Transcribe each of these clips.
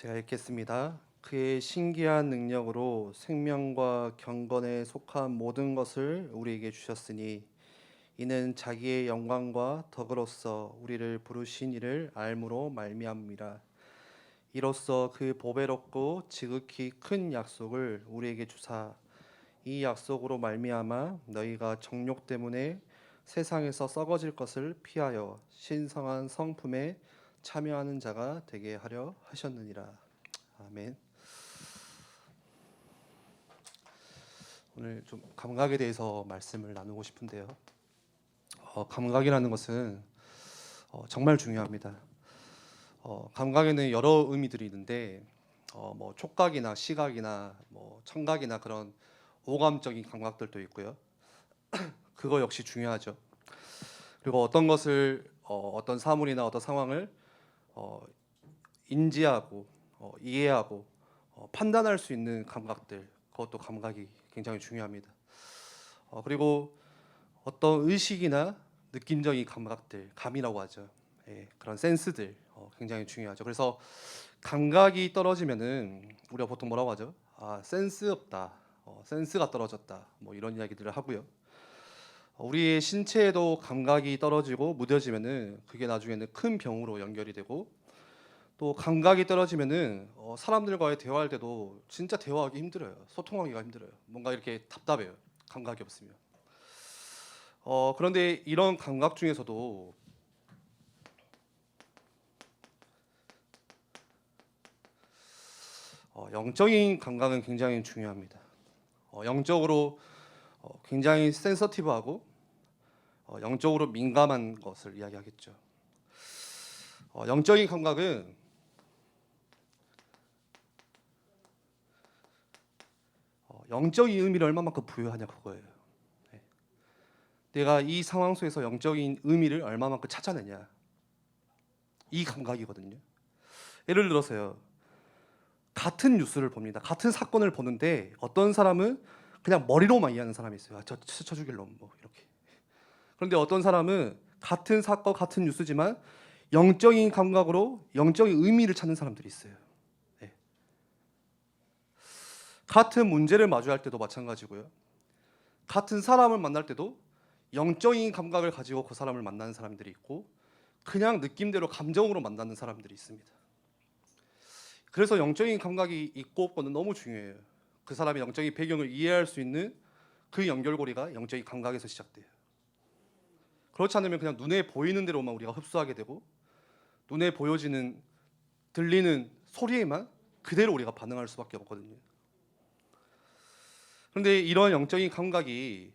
제가 읽겠습니다. 그의 신기한 능력으로 생명과 경건에 속한 모든 것을 우리에게 주셨으니 이는 자기의 영광과 덕으로서 우리를 부르신 이를 알므로 말미암이라. 이로써 그 보배롭고 지극히 큰 약속을 우리에게 주사 이 약속으로 말미암아 너희가 정욕 때문에 세상에서 썩어질 것을 피하여 신성한 성품에 참여하는 자가 되게 하려 하셨느니라. 아멘. 오늘 좀 감각에 대해서 말씀을 나누고 싶은데요. 어, 감각이라는 것은 어, 정말 중요합니다. 어, 감각에는 여러 의미들이 있는데 어, 뭐 촉각이나 시각이나 뭐 청각이나 그런 오감적인 감각들도 있고요. 그거 역시 중요하죠. 그리고 어떤 것을 어, 어떤 사물이나 어떤 상황을 어, 인지하고 어, 이해하고 어, 판단할 수 있는 감각들 그것도 감각이 굉장히 중요합니다. 어, 그리고 어떤 의식이나 느낌적인 감각들 감이라고 하죠. 예, 그런 센스들 어, 굉장히 중요하죠. 그래서 감각이 떨어지면은 우리가 보통 뭐라고 하죠? 아 센스 없다, 어, 센스가 떨어졌다, 뭐 이런 이야기들을 하고요. 어, 우리의 신체에도 감각이 떨어지고 무뎌지면은 그게 나중에는 큰 병으로 연결이 되고 또 감각이 떨어지면은 어, 사람들과의 대화할 때도 진짜 대화하기 힘들어요. 소통하기가 힘들어요. 뭔가 이렇게 답답해요. 감각이 없으면. 어, 그런데 이런 감각 중에서도 어, 영적인 감각은 굉장히 중요합니다. 어, 영적으로 어, 굉장히 센서티브하고 어, 영적으로 민감한 것을 이야기하겠죠. 어, 영적인 감각은 어, 영적인 의미를 얼마만큼 부여하냐 그거예요. 네. 내가 이 상황 속에서 영적인 의미를 얼마만큼 찾아내냐 이 감각이거든요. 예를 들어서요. 같은 뉴스를 봅니다. 같은 사건을 보는데 어떤 사람은 그냥 머리로만 이해하는 사람이 있어요. 아, 저 스쳐 죽일 놈뭐 이렇게. 그런데 어떤 사람은 같은 사건 같은 뉴스지만 영적인 감각으로 영적인 의미를 찾는 사람들이 있어요. 네. 같은 문제를 마주할 때도 마찬가지고요. 같은 사람을 만날 때도 영적인 감각을 가지고 그 사람을 만나는 사람들이 있고 그냥 느낌대로 감정으로 만나는 사람들이 있습니다. 그래서 영적인 감각이 있고 없고는 너무 중요해요. 그 사람의 영적인 배경을 이해할 수 있는 그 연결고리가 영적인 감각에서 시작돼요. 그렇지 않으면 그냥 눈에 보이는 대로만 우리가 흡수하게 되고 눈에 보여지는 들리는 소리에만 그대로 우리가 반응할 수밖에 없거든요. 그런데 이런 영적인 감각이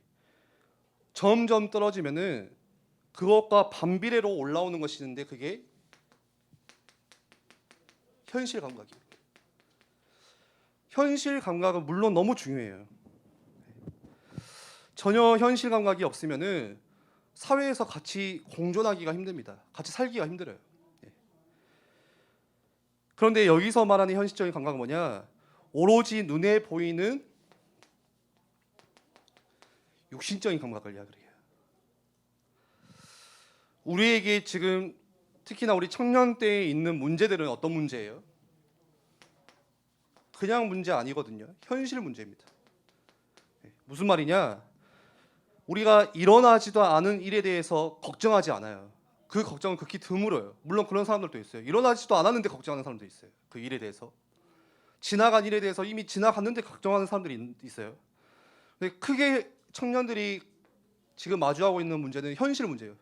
점점 떨어지면은 그것과 반비례로 올라오는 것이 있는데 그게 현실 감각이에요. 현실 감각은 물론 너무 중요해요. 전혀 현실 감각이 없으면은 사회에서 같이 공존하기가 힘듭니다. 같이 살기가 힘들어요. 예. 그런데 여기서 말하는 현실적인 감각은 뭐냐? 오로지 눈에 보이는 육신적인 감각을 이야기해요. 우리에게 지금 특히나 우리 청년 때에 있는 문제들은 어떤 문제예요? 그냥 문제 아니거든요. 현실 문제입니다. 예, 무슨 말이냐? 우리가 일어나지도 않은 일에 대해서 걱정하지 않아요. 그 걱정은 극히 드물어요. 물론 그런 사람들도 있어요. 일어나지도 않았는데 걱정하는 사람도 있어요. 그 일에 대해서. 지나간 일에 대해서 이미 지나갔는데 걱정하는 사람들이 있- 있어요. 근데 크게 청년들이 지금 마주하고 있는 문제는 현실 문제예요.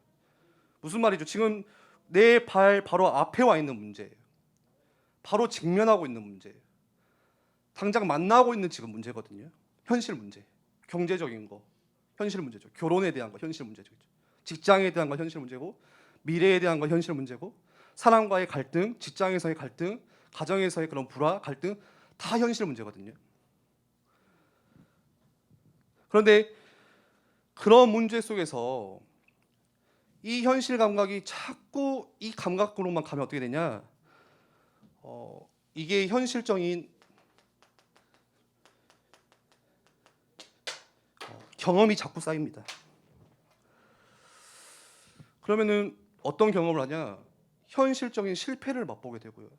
무슨 말이죠? 지금 내 발 바로 앞에 와 있는 문제예요. 바로 직면하고 있는 문제예요. 당장 만나고 있는 지금 문제거든요. 현실 문제. 경제적인 거. 현실 문제죠. 결혼에 대한 거 현실 문제죠. 직장에 대한 거 현실 문제고 미래에 대한 거 현실 문제고 사람과의 갈등, 직장에서의 갈등, 가정에서의 그런 불화, 갈등 다 현실 문제거든요. 그런데 그런 문제 속에서 이 현실 감각이 자꾸 이 감각으로만 가면 어떻게 되냐? 어, 이게 현실적인 경험이 자꾸 쌓입니다. 그러면은 어떤 경험을 하냐? 현실적인 실패를 맛보게 되고요.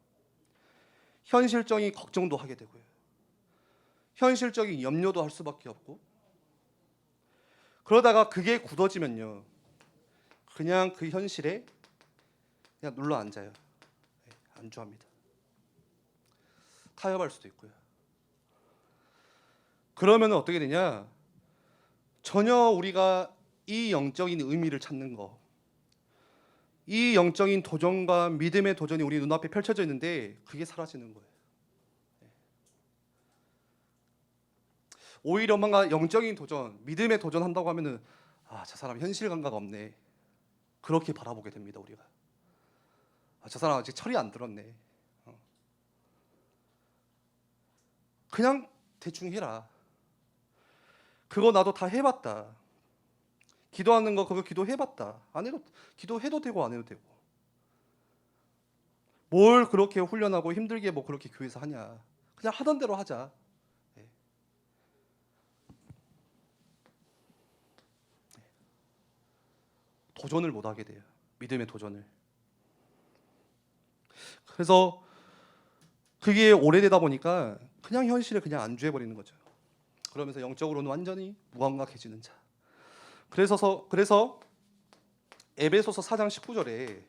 현실적인 걱정도 하게 되고요. 현실적인 염려도 할 수밖에 없고 그러다가 그게 굳어지면요. 그냥 그 현실에 그냥 눌러 앉아요. 네, 안주합니다. 타협할 수도 있고요. 그러면 어떻게 되냐? 전혀 우리가 이 영적인 의미를 찾는 거, 이 영적인 도전과 믿음의 도전이 우리 눈앞에 펼쳐져 있는데 그게 사라지는 거예요. 네. 오히려 뭔가 영적인 도전, 믿음의 도전 한다고 하면은 아, 저 사람 현실 감각 없네. 그렇게 바라보게 됩니다, 우리가. 아, 저 사람 아직 철이 안 들었네. 어. 그냥 대충 해라. 그거 나도 다 해봤다. 기도하는 거 그거 기도해봤다. 안 해도 기도해도 되고 안 해도 되고. 뭘 그렇게 훈련하고 힘들게 뭐 그렇게 교회에서 하냐. 그냥 하던 대로 하자. 예. 도전을 못 하게 돼요. 믿음의 도전을. 그래서 그게 오래되다 보니까 그냥 현실에 그냥 안주해 버리는 거죠. 그러면서 영적으로는 완전히 무감각해지는 자. 그래서 그래서 에베소서 4장 19절에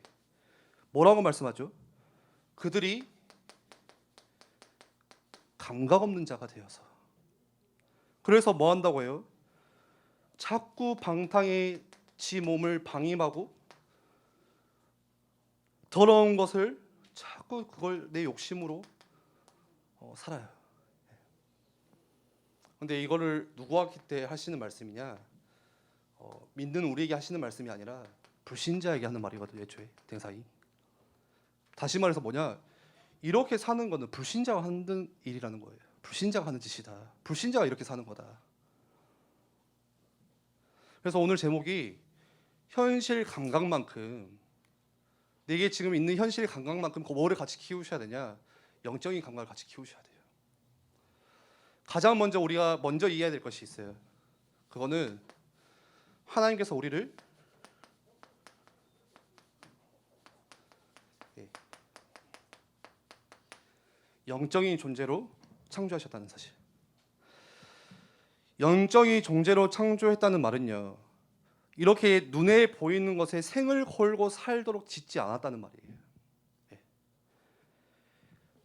뭐라고 말씀하죠? 그들이 감각 없는 자가 되어서 그래서 뭐 한다고 해요? 자꾸 방탕에 지 몸을 방임하고 더러운 것을 자꾸 그걸 내 욕심으로 어, 살아요. 근데 이거를 누구한테 하시는 말씀이냐? 어, 믿는 우리에게 하시는 말씀이 아니라 불신자에게 하는 말이거든요. 애초에 대사이. 다시 말해서 뭐냐? 이렇게 사는 거는 불신자가 하는 일이라는 거예요. 불신자가 하는 짓이다. 불신자가 이렇게 사는 거다. 그래서 오늘 제목이 현실 감각만큼 내게 지금 있는 현실 감각만큼 그 뭐를 같이 키우셔야 되냐? 영적인 감각을 같이 키우셔야 돼요. 가장 먼저 우리가 먼저 이해해야 될 것이 있어요. 그거는 하나님께서 우리를 예, 영적인 존재로 창조하셨다는 사실. 영적인 존재로 창조했다는 말은요. 이렇게 눈에 보이는 것에 생을 걸고 살도록 짓지 않았다는 말이에요. 예.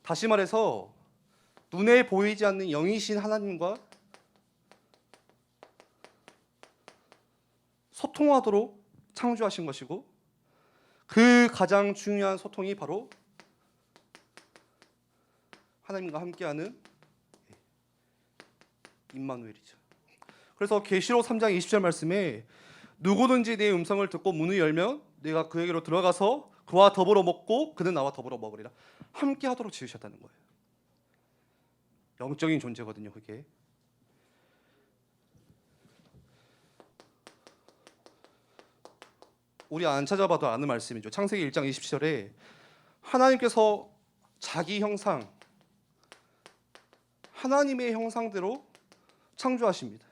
다시 말해서 눈에 보이지 않는 영이신 하나님과 소통하도록 창조하신 것이고 그 가장 중요한 소통이 바로 하나님과 함께하는 임마누엘이죠. 그래서 계시록 3장 20절 말씀에 누구든지 내 음성을 듣고 문을 열면 내가 그에게로 들어가서 그와 더불어 먹고 그는 나와 더불어 먹으리라. 함께 하도록 지으셨다는 거예요. 영적인 존재거든요, 그게. 우리 안 찾아봐도 아는 말씀이죠. 창세기 1장 20절에 하나님께서 자기 형상 하나님의 형상대로 창조하십니다.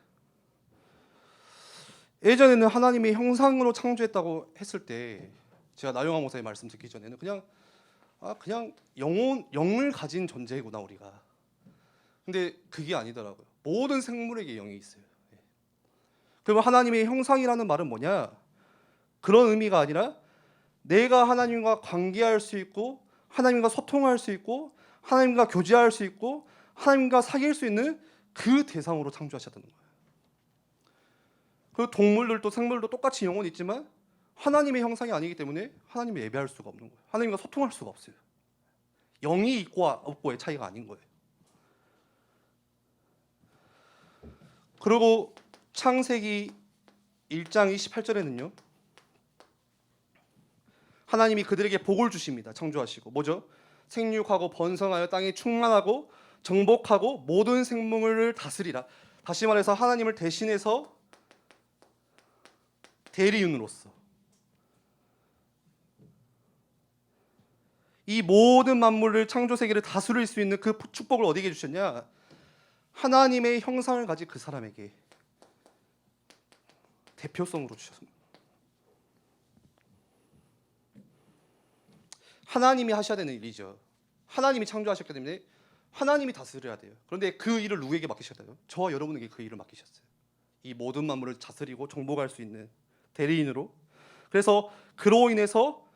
예전에는 하나님의 형상으로 창조했다고 했을 때 제가 나영아 목사의 말씀 듣기 전에는 그냥 아 그냥 영혼 영을 가진 존재구나 우리가. 근데 그게 아니더라고요. 모든 생물에게 영이 있어요. 예. 그러면 하나님의 형상이라는 말은 뭐냐? 그런 의미가 아니라 내가 하나님과 관계할 수 있고 하나님과 소통할 수 있고 하나님과 교제할 수 있고 하나님과 사귈 수 있는 그 대상으로 창조하셨다는 거예요. 그 동물들도 생물도 똑같이 영혼이 있지만 하나님의 형상이 아니기 때문에 하나님을 예배할 수가 없는 거예요. 하나님과 소통할 수가 없어요. 영이 있고 없고의 차이가 아닌 거예요. 그리고 창세기 1장 28절에는요. 하나님이 그들에게 복을 주십니다. 창조하시고 뭐죠? 생육하고 번성하여 땅에 충만하고 정복하고 모든 생물을 다스리라. 다시 말해서 하나님을 대신해서 대리인으로서 이 모든 만물을 창조 세계를 다스릴 수 있는 그 축복을 어디게 주셨냐? 하나님의 형상을 가진 그 사람에게 대표성으로 주셨습니다. 하나님이 하셔야 되는 일이죠. 하나님이 창조하셨기 때문에 하나님이 다스려야 돼요. 그런데 그 일을 누구에게 맡기셨어요? 저와 여러분에게 그 일을 맡기셨어요. 이 모든 만물을 다스리고 정복할 수 있는 대리인으로. 그래서 그로 인해서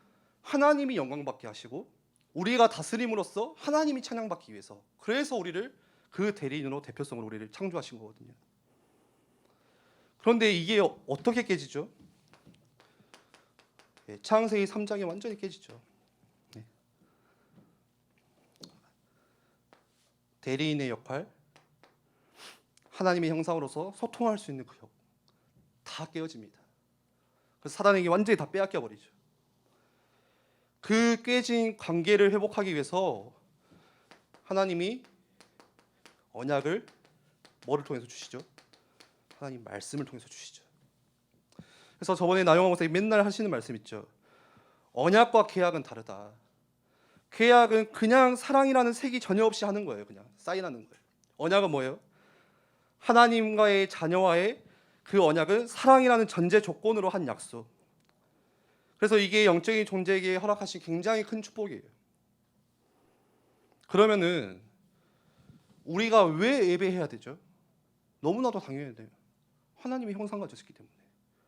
하나님이 영광받게 하시고 우리가 다스림으로써 하나님이 찬양받기 위해서 그래서 우리를 그 대리인으로 대표성으로 우리를 창조하신 거거든요. 그런데 이게 어떻게 깨지죠? 예, 창세기 3장에 완전히 깨지죠. 네. 대리인의 역할, 하나님의 형상으로서 소통할 수 있는 그 역, 다 깨어집니다. 그래서 사단에게 완전히 다 빼앗겨 버리죠. 그 깨진 관계를 회복하기 위해서 하나님이 언약을 뭐를 통해서 주시죠? 하나님 말씀을 통해서 주시죠. 그래서 저번에 나영호 목사님 맨날 하시는 말씀 있죠. 언약과 계약은 다르다. 계약은 그냥 사랑이라는 색이 전혀 없이 하는 거예요. 그냥 사인하는 거예요. 언약은 뭐예요? 하나님과의 자녀와의 그 언약은 사랑이라는 전제 조건으로 한 약속. 그래서 이게 영적인 존재에게 허락하신 굉장히 큰 축복이에요. 그러면은 우리가 왜 예배해야 되죠? 너무나도 당연해야 돼요. 하나님의 형상 가졌기 때문에.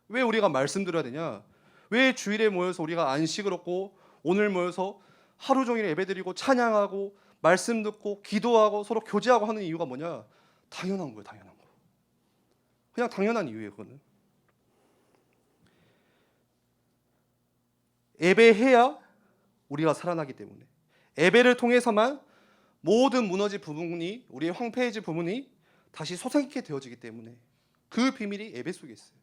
왜 우리가 말씀 드려야 되냐? 왜 주일에 모여서 우리가 안식을 얻고 오늘 모여서 하루 종일 예배드리고 찬양하고 말씀 듣고 기도하고 서로 교제하고 하는 이유가 뭐냐? 당연한 거예요, 당연한 거. 그냥 당연한 이유예요, 그거는. 예배해야 우리가 살아나기 때문에 예배를 통해서만 모든 무너진 부분이 우리의 황폐해진 부분이 다시 솟아있게 되어지기 때문에 그 비밀이 예배 속에 있어요.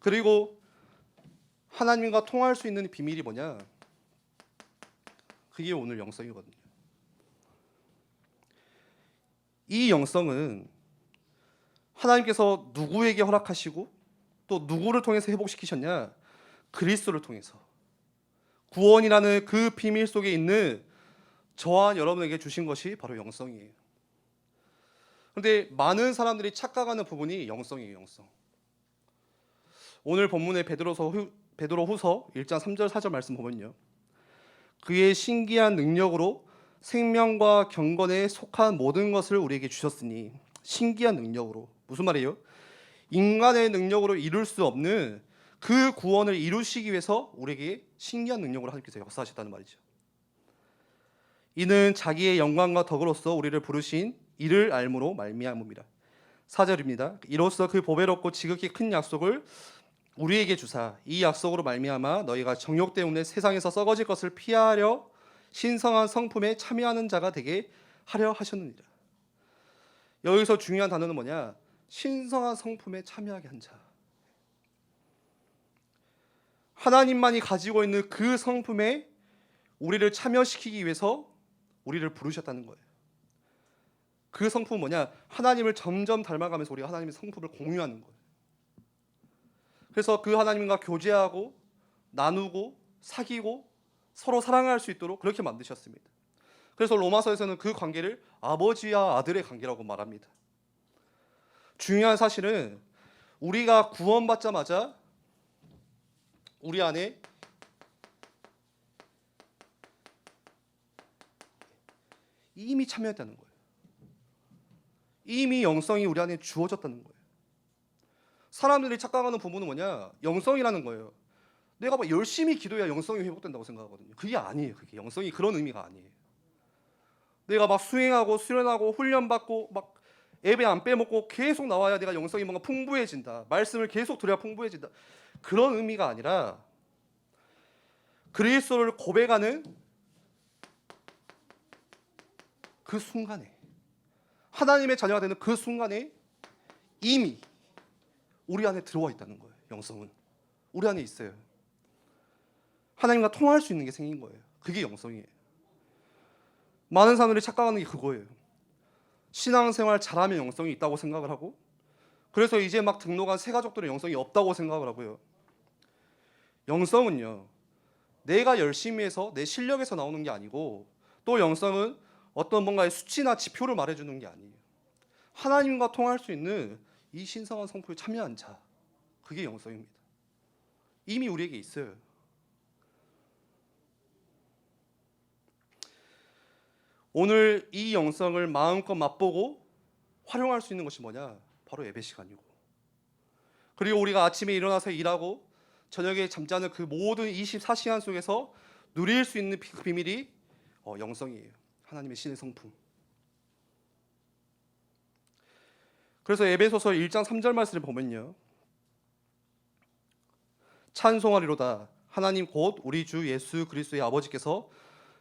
그리고 하나님과 통할 수 있는 비밀이 뭐냐? 그게 오늘 영성이거든요. 이 영성은 하나님께서 누구에게 허락하시고 또 누구를 통해서 회복시키셨냐? 그리스도를 통해서 구원이라는 그 비밀 속에 있는 저와 여러분에게 주신 것이 바로 영성이에요. 그런데 많은 사람들이 착각하는 부분이 영성이에요, 영성. 오늘 본문의 베드로서 후, 베드로 후서 1장 3절 4절 말씀 보면요. 그의 신기한 능력으로 생명과 경건에 속한 모든 것을 우리에게 주셨으니 신기한 능력으로 무슨 말이에요? 인간의 능력으로 이룰 수 없는 그 구원을 이루시기 위해서 우리에게 신기한 능력으로 하나님께서 역사하셨다는 말이죠. 이는 자기의 영광과 덕으로서 우리를 부르신 이를 알므로 말미암음이라. 4절입니다. 이로써 그 보배롭고 지극히 큰 약속을 우리에게 주사 이 약속으로 말미암아 너희가 정욕 때문에 세상에서 썩어질 것을 피하려 신성한 성품에 참여하는 자가 되게 하려 하셨느니라. 여기서 중요한 단어는 뭐냐? 신성한 성품에 참여하게 한 자. 하나님만이 가지고 있는 그 성품에 우리를 참여시키기 위해서 우리를 부르셨다는 거예요. 그 성품은 뭐냐? 하나님을 점점 닮아가면서 우리가 하나님의 성품을 공유하는 거예요. 그래서 그 하나님과 교제하고 나누고 사귀고 서로 사랑할 수 있도록 그렇게 만드셨습니다. 그래서 로마서에서는 그 관계를 아버지와 아들의 관계라고 말합니다. 중요한 사실은 우리가 구원받자마자 우리 안에 이미 참여했다는 거예요. 이미 영성이 우리 안에 주어졌다는 거예요. 사람들이 착각하는 부분은 뭐냐? 영성이라는 거예요. 내가 막 열심히 기도해야 영성이 회복된다고 생각하거든요. 그게 아니에요. 그게 영성이 그런 의미가 아니에요. 내가 막 수행하고 수련하고 훈련받고 막 예배 안 빼먹고 계속 나와야 내가 영성이 뭔가 풍부해진다. 말씀을 계속 들어야 풍부해진다. 그런 의미가 아니라 그리스도를 고백하는 그 순간에 하나님의 자녀가 되는 그 순간에 이미 우리 안에 들어와 있다는 거예요. 영성은 우리 안에 있어요. 하나님과 통할 수 있는 게 생긴 거예요. 그게 영성이에요. 많은 사람들이 착각하는 게 그거예요. 신앙생활 잘하면 영성이 있다고 생각을 하고 그래서 이제 막 등록한 새 가족들은 영성이 없다고 생각을 하고요. 영성은요. 내가 열심히 해서 내 실력에서 나오는 게 아니고 또 영성은 어떤 뭔가의 수치나 지표를 말해주는 게 아니에요. 하나님과 통할 수 있는 이 신성한 성품에 참여한 자, 그게 영성입니다. 이미 우리에게 있어요. 오늘 이 영성을 마음껏 맛보고 활용할 수 있는 것이 뭐냐? 바로 예배 시간이고. 그리고 우리가 아침에 일어나서 일하고 저녁에 잠자는 그 모든 24시간 속에서 누릴 수 있는 비- 그 비밀이 어, 영성이에요. 하나님의 신의 성품. 그래서 에베소서 1장 3절 말씀을 보면요. 찬송하리로다 하나님 곧 우리 주 예수 그리스도의 아버지께서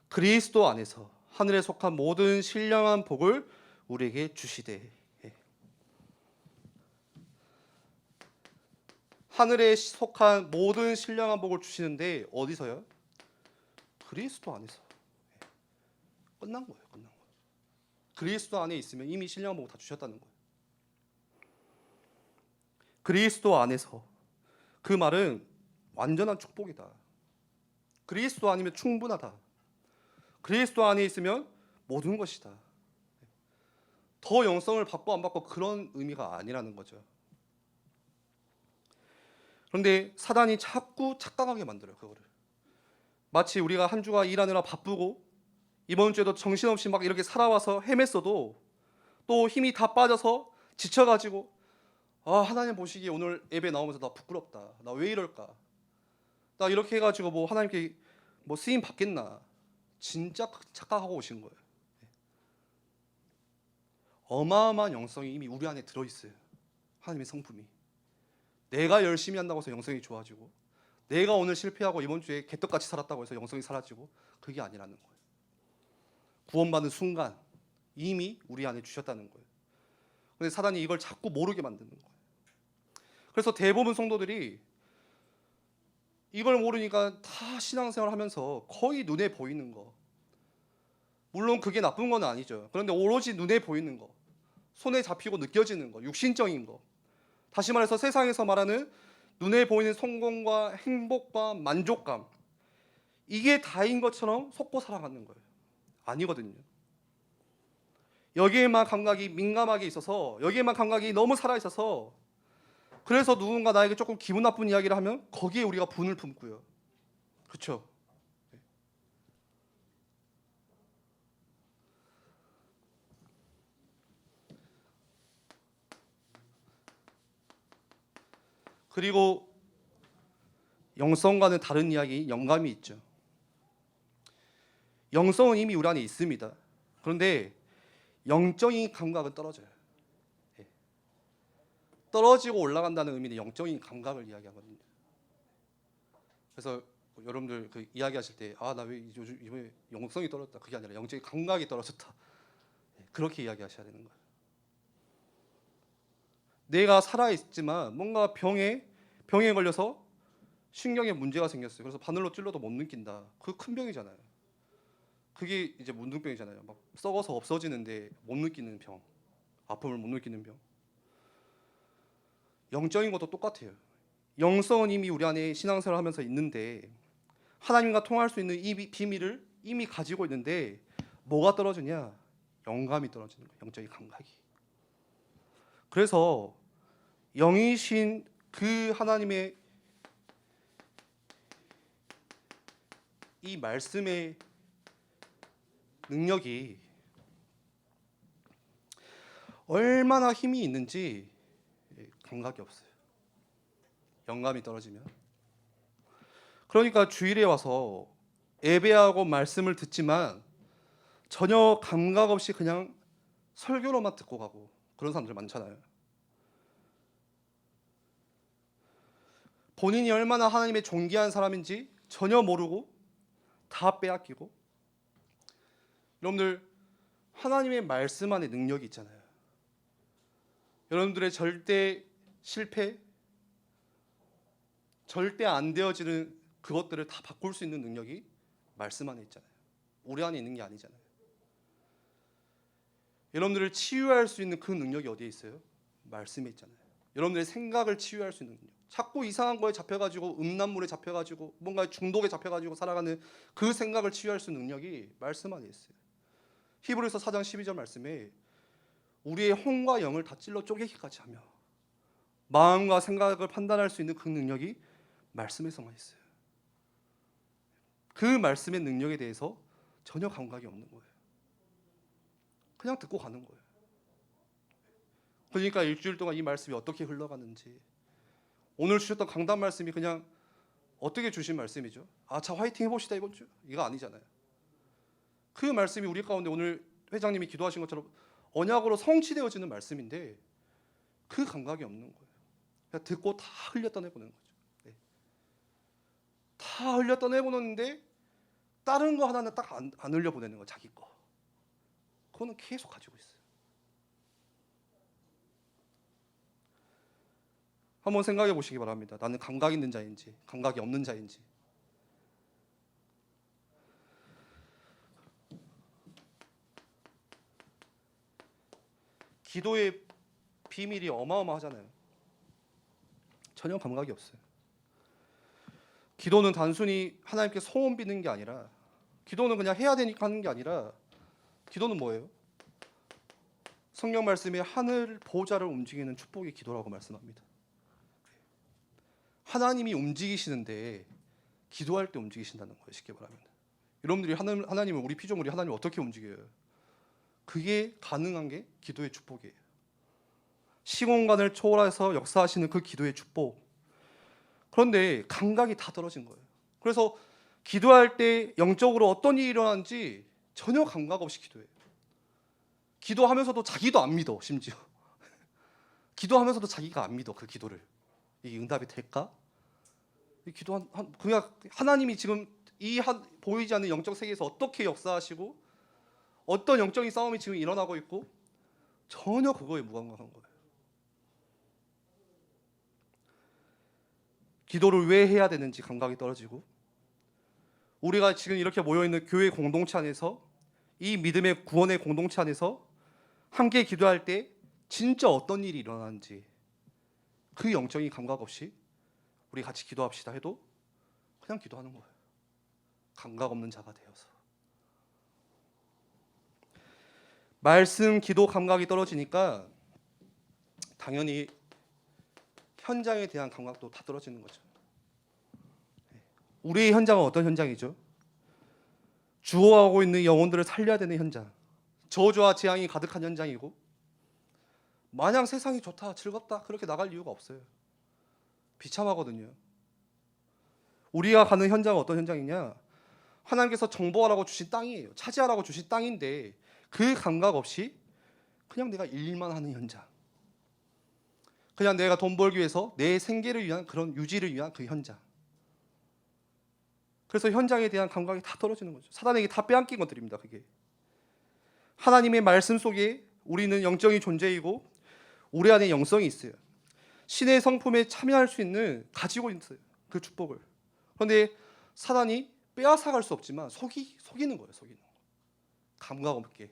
그리스도 안에서 하늘에 속한 모든 신령한 복을 우리에게 주시되 예. 하늘에 속한 모든 신령한 복을 주시는데 어디서요? 그리스도 안에서 예. 끝난 거예요. 끝난 거. 그리스도 안에 있으면 이미 신령한 복을 다 주셨다는 거예요. 그리스도 안에서 그 말은 완전한 축복이다. 그리스도 아니면 충분하다. 그리스도 안에 있으면 모든 것이다. 더 영성을 받고 안 받고 그런 의미가 아니라는 거죠. 그런데 사단이 자꾸 착각하게 만들어요, 그거를. 마치 우리가 한 주가 일하느라 바쁘고 이번 주에도 정신없이 막 이렇게 살아와서 헤맸어도 또 힘이 다 빠져서 지쳐가지고 아 하나님 보시기에 오늘 예배 나오면서 나 부끄럽다. 나 왜 이럴까? 나 이렇게 해가지고 뭐 하나님께 뭐 쓰임 받겠나? 진짜 착각하고 오신 거예요. 어마어마한 영성이 이미 우리 안에 들어 있어요. 하나님의 성품이. 내가 열심히 한다고 해서 영성이 좋아지고, 내가 오늘 실패하고 이번 주에 개떡같이 살았다고 해서 영성이 사라지고, 그게 아니라는 거예요. 구원받는 순간 이미 우리 안에 주셨다는 거예요. 근데 사단이 이걸 자꾸 모르게 만드는 거예요. 그래서 대부분 성도들이 이걸 모르니까 다 신앙생활 하면서 거의 눈에 보이는 거. 물론 그게 나쁜 건 아니죠. 그런데 오로지 눈에 보이는 거, 손에 잡히고 느껴지는 거, 육신적인 거. 다시 말해서 세상에서 말하는 눈에 보이는 성공과 행복과 만족감. 이게 다인 것처럼 속고 살아가는 거예요. 아니거든요. 여기에만 감각이 민감하게 있어서 여기에만 감각이 너무 살아 있어서 그래서 누군가 나에게 조금 기분 나쁜 이야기를 하면 거기에 우리가 분을 품고요. 그렇죠? 그리고 영성과는 다른 이야기, 영감이 있죠. 영성은 이미 우리 안에 있습니다. 그런데 영적인 감각은 떨어져요. 예. 떨어지고 올라간다는 의미는 영적인 감각을 이야기하거든요. 그래서 여러분들 그 이야기하실 때 아 나 왜 요즘 이번에 영성이 떨어졌다 그게 아니라 영적인 감각이 떨어졌다 예, 그렇게 이야기하셔야 되는 거예요. 내가 살아 있지만 뭔가 병에 병에 걸려서 신경에 문제가 생겼어요. 그래서 바늘로 찔러도 못 느낀다. 그 큰 병이잖아요. 그게 이제 문둥병이잖아요. 막 썩어서 없어지는데 못 느끼는 병, 아픔을 못 느끼는 병. 영적인 것도 똑같아요. 영성은 이미 우리 안에 신앙생활을 하면서 있는데 하나님과 통할 수 있는 이 비- 비밀을 이미 가지고 있는데 뭐가 떨어지냐? 영감이 떨어지는 거예요. 영적인 감각이. 그래서 영이신 그 하나님의 이 말씀의 능력이 얼마나 힘이 있는지 감각이 없어요. 영감이 떨어지면. 그러니까 주일에 와서 예배하고 말씀을 듣지만 전혀 감각 없이 그냥 설교로만 듣고 가고 그런 사람들 많잖아요. 본인이 얼마나 하나님의 존귀한 사람인지 전혀 모르고 다 빼앗기고 여러분들 하나님의 말씀 안에 능력이 있잖아요. 여러분들의 절대 실패, 절대 안 되어지는 그것들을 다 바꿀 수 있는 능력이 말씀 안에 있잖아요. 우리 안에 있는 게 아니잖아요. 여러분들을 치유할 수 있는 그 능력이 어디에 있어요? 말씀에 있잖아요. 여러분들의 생각을 치유할 수 있는 능력. 자꾸 이상한 거에 잡혀가지고 음란물에 잡혀가지고 뭔가 중독에 잡혀가지고 살아가는 그 생각을 치유할 수 있는 능력이 말씀 안에 있어요. 히브리서 4장 12절 말씀에 우리의 혼과 영을 다 찔러 쪼개기까지 하며 마음과 생각을 판단할 수 있는 그 능력이 말씀에서만 있어요. 그 말씀의 능력에 대해서 전혀 감각이 없는 거예요. 그냥 듣고 가는 거예요. 그러니까 일주일 동안 이 말씀이 어떻게 흘러가는지 오늘 주셨던 강단 말씀이 그냥 어떻게 주신 말씀이죠? 아, 자 화이팅 해봅시다 이번 주 이거 아니잖아요. 그 말씀이 우리 가운데 오늘 회장님이 기도하신 것처럼 언약으로 성취되어지는 말씀인데 그 감각이 없는 거예요. 그냥 듣고 다 흘려 떠내보는 거죠. 네. 다 흘려 떠내보는데 다른 거 하나는 딱안 안 흘려 보내는 거 자기 거. 그거는 계속 가지고 있어요. 한번 생각해 보시기 바랍니다. 나는 감각 있는 자인지 감각이 없는 자인지. 기도의 비밀이 어마어마하잖아요. 전혀 감각이 없어요. 기도는 단순히 하나님께 소원 비는 게 아니라 기도는 그냥 해야 되니까 하는 게 아니라 기도는 뭐예요? 성경 말씀에 하늘 보좌를 움직이는 축복의 기도라고 말씀합니다. 하나님이 움직이시는데 기도할 때 움직이신다는 거예요. 쉽게 말하면. 여러분들이 하나님, 하나님을 우리 피조물이 하나님을 어떻게 움직여요? 그게 가능한 게 기도의 축복이에요. 시공간을 초월해서 역사하시는 그 기도의 축복. 그런데 감각이 다 떨어진 거예요. 그래서 기도할 때 영적으로 어떤 일이 일어나는지 전혀 감각 없이 기도해요. 기도하면서도 자기도 안 믿어 심지어. 기도하면서도 자기가 안 믿어 그 기도를. 이 응답이 될까? 이 기도한 한, 그냥 하나님이 지금 이 한, 보이지 않는 영적 세계에서 어떻게 역사하시고 어떤 영적인 싸움이 지금 일어나고 있고 전혀 그거에 무감각한 거예요. 기도를 왜 해야 되는지 감각이 떨어지고 우리가 지금 이렇게 모여 있는 교회 공동체 안에서 이 믿음의 구원의 공동체 안에서 함께 기도할 때 진짜 어떤 일이 일어나는지 그 영적인 감각 없이 우리 같이 기도합시다 해도 그냥 기도하는 거예요. 감각 없는 자가 되어서 말씀 기도 감각이 떨어지니까 당연히 현장에 대한 감각도 다 떨어지는 거죠. 우리의 현장은 어떤 현장이죠? 주어하고 있는 영혼들을 살려야 되는 현장. 저주와 재앙이 가득한 현장이고 마냥 세상이 좋다, 즐겁다 그렇게 나갈 이유가 없어요. 비참하거든요. 우리가 가는 현장은 어떤 현장이냐? 하나님께서 정보하라고 주신 땅이에요. 차지하라고 주신 땅인데 그 감각 없이 그냥 내가 일만 하는 현장. 그냥 내가 돈 벌기 위해서 내 생계를 위한 그런 유지를 위한 그 현장. 그래서 현장에 대한 감각이 다 떨어지는 거죠. 사단에게 다 빼앗긴 것들입니다. 그게 하나님의 말씀 속에 우리는 영적인 존재이고 우리 안에 영성이 있어요. 신의 성품에 참여할 수 있는 가지고 있어요. 그 축복을. 그런데 사단이 빼앗아 갈 수 없지만 속이 속이는 거예요. 속이는 거. 감각 없게.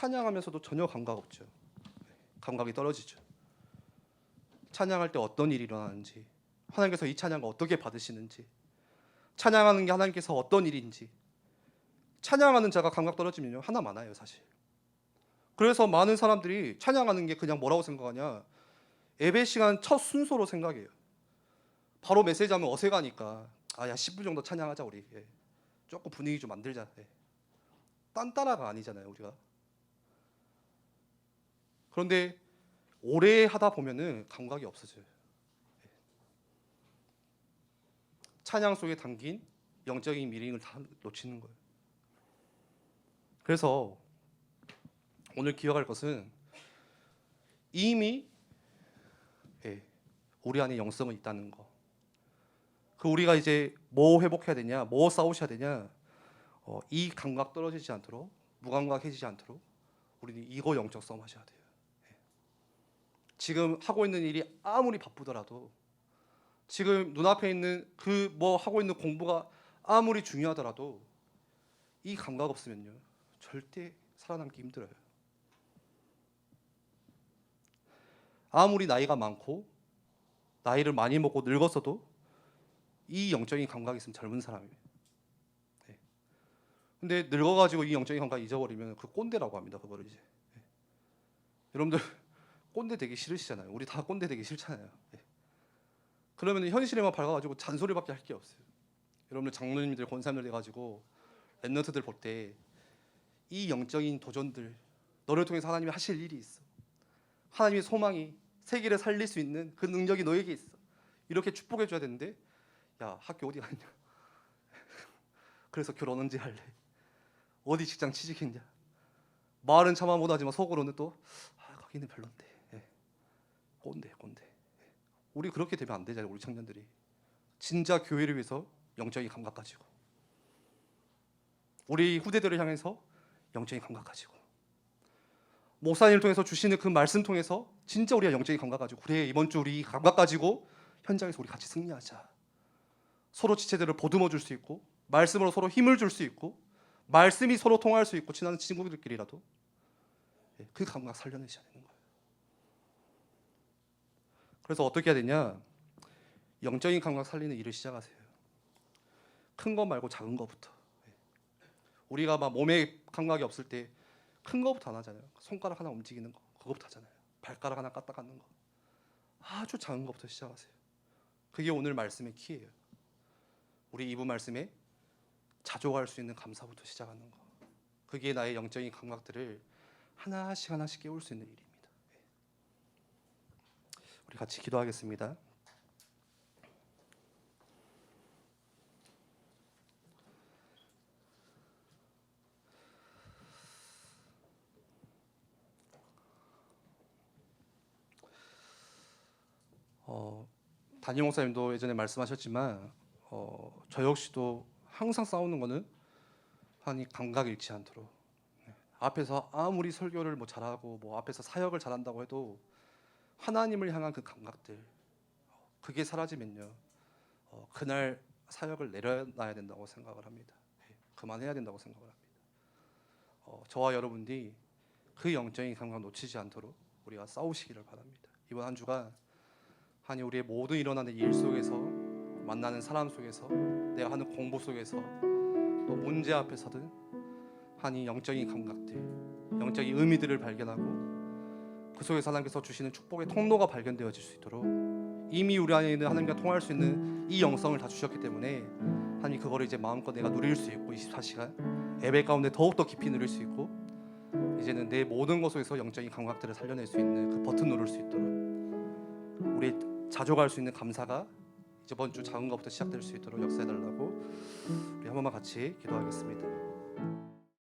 찬양하면서도 전혀 감각 없죠. 감각이 떨어지죠. 찬양할 때 어떤 일이 일어나는지, 하나님께서 이 찬양을 어떻게 받으시는지, 찬양하는 게 하나님께서 어떤 일인지, 찬양하는 자가 감각 떨어지면요 하나 많아요 사실. 그래서 많은 사람들이 찬양하는 게 그냥 뭐라고 생각하냐, 예배 시간 첫 순서로 생각해요. 바로 메시지하면 어색하니까 아야 10분 정도 찬양하자 우리. 예. 조금 분위기 좀 만들자. 예. 딴따라가 아니잖아요 우리가. 그런데 오래 하다 보면은 감각이 없어져요. 찬양 속에 담긴 영적인 미링을 다 놓치는 거예요. 그래서 오늘 기억할 것은 이미 예, 우리 안에 영성은 있다는 거. 그 우리가 이제 뭐 회복해야 되냐, 뭐 싸우셔야 되냐, 어, 이 감각 떨어지지 않도록 무감각해지지 않도록 우리는 이거 영적 싸움 하셔야 돼요. 지금 하고 있는 일이 아무리 바쁘더라도 지금 눈앞에 있는 그 뭐 하고 있는 공부가 아무리 중요하더라도 이 감각 없으면요 절대 살아남기 힘들어요. 아무리 나이가 많고 나이를 많이 먹고 늙었어도 이 영적인 감각이 있으면 젊은 사람이에요. 네. 근데 늙어가지고 이 영적인 감각 잊어버리면 그 꼰대라고 합니다. 그거를 이제 네. 여러분들 꼰대 되기 싫으시잖아요. 우리 다 꼰대 되기 싫잖아요. 예. 그러면 현실에만 밝아가지고 잔소리밖에 할 게 없어요. 여러분들 장로님들 권사님들 돼가지고 랩런트들 볼 때 이 영적인 도전들 너를 통해서 하나님이 하실 일이 있어. 하나님의 소망이 세계를 살릴 수 있는 그 능력이 너에게 있어. 이렇게 축복해 줘야 되는데 야 학교 어디 갔냐? 그래서 결혼 언제 할래? 어디 직장 취직했냐? 말은 차마 못하지만 속으로는 또 아, 거기는 별론데 예. 꼰대 꼰대 예. 우리 그렇게 되면 안 되잖아요 우리 청년들이 진짜 교회를 위해서 영적인 감각 가지고 우리 후대들을 향해서 영적인 감각 가지고 목사님을 통해서 주시는 그 말씀 통해서 진짜 우리가 영적인 감각 가지고 그래 이번 주 우리 이 감각 가지고 현장에서 우리 같이 승리하자 서로 지체들을 보듬어 줄 수 있고 말씀으로 서로 힘을 줄 수 있고 말씀이 서로 통할 수 있고 친한 친구들끼리라도 예, 그 감각 거예요. 그래서 어떻게 해야 되냐? 영적인 감각 살리는 일을 시작하세요. 큰 거 말고 작은 거부터. 예. 우리가 막 몸에 감각이 없을 때 큰 거부터 안 하잖아요. 손가락 하나 움직이는 거 그거부터 하잖아요. 발가락 하나 까딱 하는 거 아주 작은 거부터 시작하세요. 그게 오늘 말씀의 키예요. 우리 이부 말씀에 자족할 수 있는 감사부터 시작하는 거. 그게 나의 영적인 감각들을 하나씩 하나씩 깨울 수 있는 일입니다. 예. 우리 같이 기도하겠습니다. 어, 담임 목사님도 예전에 말씀하셨지만 어, 저 역시도 항상 싸우는 거는 한이 감각 잃지 않도록 네. 앞에서 아무리 설교를 뭐 잘하고 뭐 앞에서 사역을 잘한다고 해도 하나님을 향한 그 감각들 어, 그게 사라지면요 어, 그날 사역을 내려놔야 된다고 생각을 합니다. 네. 그만해야 된다고 생각을 합니다. 어, 저와 여러분들이 그 영적인 감각 놓치지 않도록 우리가 싸우시기를 바랍니다. 이번 한 주간 하니 우리의 모든 일어나는 일 속에서 만나는 사람 속에서 내가 하는 공부 속에서 또 문제 앞에서든 하니 영적인 감각들, 영적인 의미들을 발견하고 그 속에서 하나님께서 주시는 축복의 통로가 발견되어질 수 있도록 이미 우리 안에 있는 하나님과 통할 수 있는 이 영성을 다 주셨기 때문에 하나님 그거를 이제 마음껏 내가 누릴 수 있고 24시간 예배 가운데 더욱더 깊이 누릴 수 있고 이제는 내 모든 것 속에서 영적인 감각들을 살려낼 수 있는 그 버튼 누를 수 있도록 우리 자족할 수 있는 감사가 이번 주 작은 것부터 시작될 수 있도록 역사해 달라고 우리 한 번만 같이 기도하겠습니다.